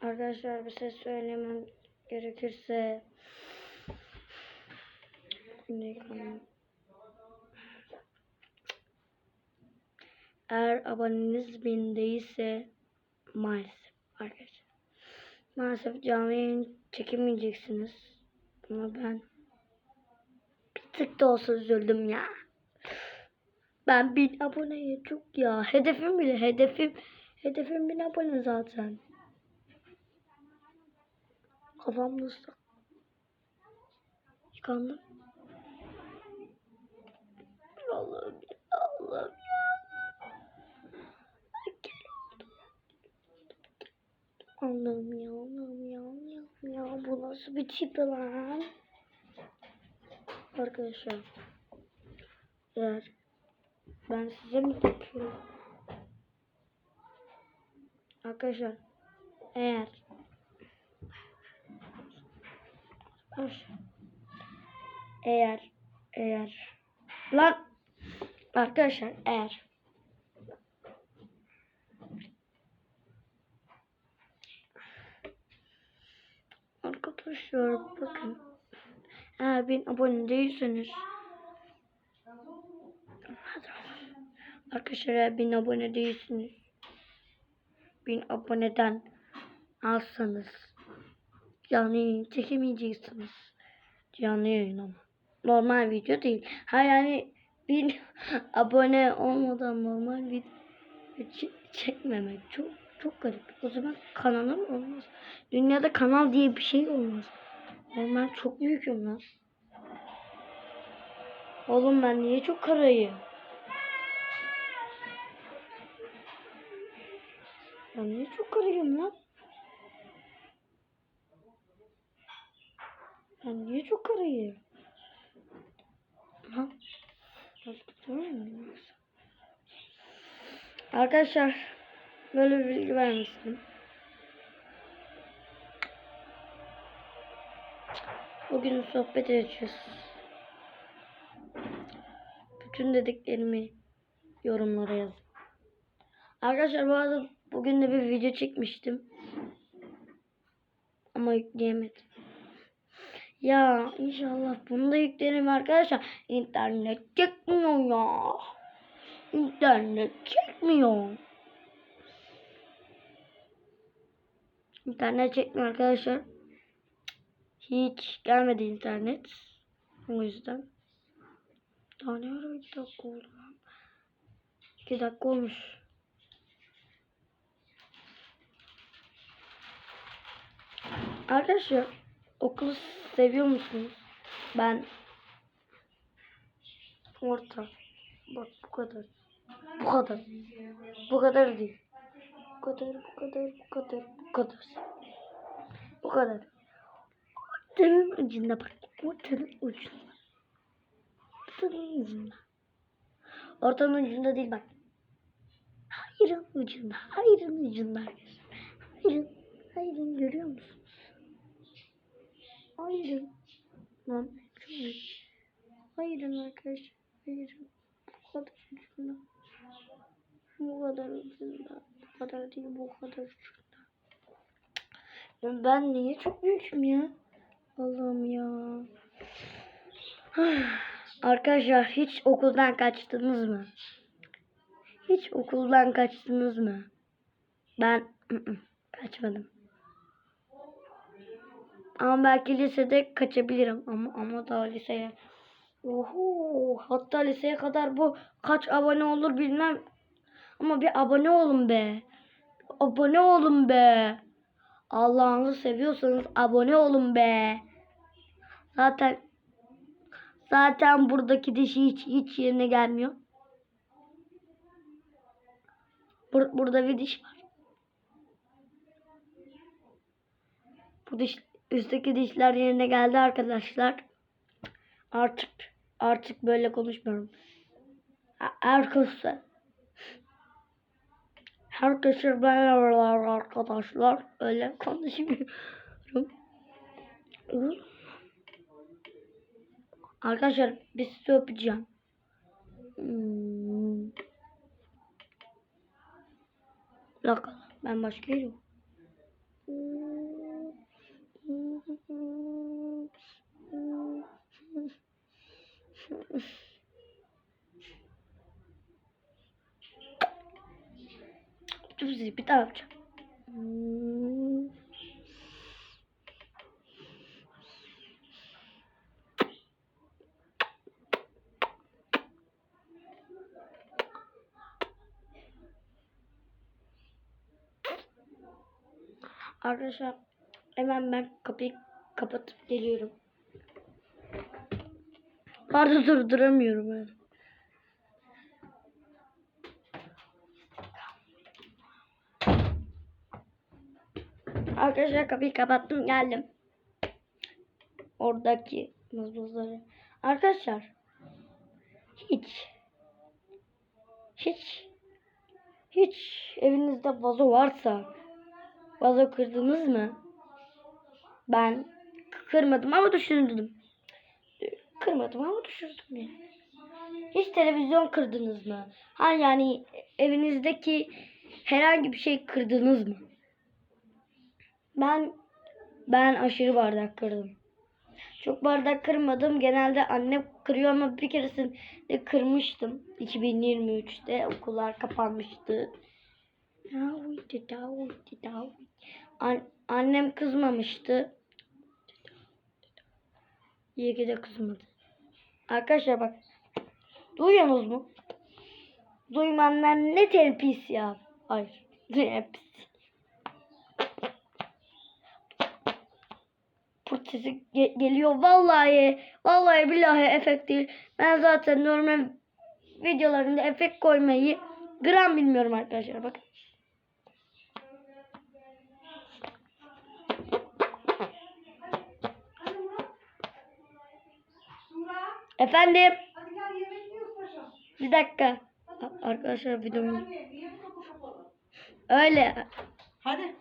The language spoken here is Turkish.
Arkadaşlar bir şey söylemem gerekirse? Eğer aboneniz bin değilse maalesef arkadaşlar. Maalesef canlı yayın çekemeyeceksiniz. Ama ben bir tık da olsa üzüldüm ya. Ben bin aboneye çok ya. Hedefim bile hedefim. Hedefim bin abone zaten. Kafam ıslak. Yıkandım. Allah'ım ya. Allah'ım ya. Allah'ım ya. Allah'ım ya. Allah'ım ya. Bu nasıl bir tip lan? Arkadaşlar. Eğer ben size mi yapıyorum? Arkadaşlar eğer Arkadaşlar, eğer eğer. Lan! Arkadaşlar eğer. Arkadaşlar bakın. Eğer bin abone değilseniz. Arkadaşlar eğer bin abone değilsiniz bin aboneden alsanız canlı yayın çekemeyeceksiniz. Canlı yayın ama. Normal video değil. Ha yani bin abone olmadan normal video çekmemek çok çok garip. O zaman kanalım olmaz. Dünyada kanal diye bir şey olmaz. Ben çok büyüküm lan. Oğlum ben niye çok karayım? Ben niye çok karayım lan? Ben niye çok karayım? Lan. Arkadaşlar böyle bir bilgi vermek istedim. Bugün sohbet edeceğiz. Bütün dediklerimi yorumlara yazın. Arkadaşlar bu arada bugün de bir video çekmiştim. Ama yükleyemedim. Ya inşallah bunu da yüklerim arkadaşlar. İnternet çekmiyor ya. İnternet çekmiyor. İnternet çekmiyor arkadaşlar. Hiç gelmedi internet. O yüzden. Daha ne ara bir dakika oldu. İki dakika olmuş. Arkadaşlar okulu seviyor musunuz? Ben orta. Bak bu kadar. Bu kadar. Bu kadar değil. Bu kadar, bu kadar, bu kadar, bu kadar. Bu kadar. Ortanın ucunda bak. Ortanın ucunda. Ortanın ucunda. Ortanın ucunda değil bak. Hayırın ucunda. Hayırın ucunda arkadaşlar. Hayırın. Hayırın görüyor musunuz? Hayırın. Lan. Hayırın arkadaşlar. Hayırın. Bu kadar ucunda. Bu kadar ucunda. Bu kadar değil bu kadar ucunda. Ben niye çok büyüküm ya? Allah'ım ya. Arkadaşlar hiç okuldan kaçtınız mı? Hiç okuldan kaçtınız mı? Ben ı-ı, kaçmadım. Ama belki lisede kaçabilirim ama ama daha liseye. Oho, hatta liseye kadar bu kaç abone olur bilmem. Ama bir abone olun be. Abone olun be. Allah'ınızı seviyorsanız abone olun be. Zaten zaten buradaki dişi hiç hiç yerine gelmiyor. Bur- burada bir diş var. Bu diş üstteki dişler yerine geldi arkadaşlar. Artık artık böyle konuşmuyorum. Arkadaşlar. Herkese merhabalar arkadaşlar. Öyle konuşmuyorum. Arkadaşlar bir sizi öpeceğim. Hmm. Bir dakika, ben başka yerim. Dur bir daha yapacağım. Arkadaşlar hemen ben kapıyı kapatıp geliyorum. Pardon durduramıyorum ben. Arkadaşlar kapıyı kapattım geldim. Oradaki mızmızları. Arkadaşlar hiç hiç hiç evinizde vazo varsa vazo kırdınız mı? Ben kırmadım ama düşürdüm. Kırmadım ama düşürdüm yani. Hiç televizyon kırdınız mı? Ha yani evinizdeki herhangi bir şey kırdınız mı? Ben ben aşırı bardak kırdım. Çok bardak kırmadım. Genelde annem kırıyor ama bir keresinde kırmıştım. 2023'te okullar kapanmıştı. An- annem kızmamıştı. İyi ki de kızmadı. Arkadaşlar bak. Duyuyorsunuz mu? Duymanlar ne terpis ya. Hayır. Terpis. Pırt sesi ge- geliyor. Vallahi vallahi billahi efekt değil. Ben zaten normal videolarında efekt koymayı gram bilmiyorum arkadaşlar. Bakın. Efendim. Hadi gel yemek yiyoruz paşam. Bir dakika. Arkadaşlar videomu öyle. Hadi.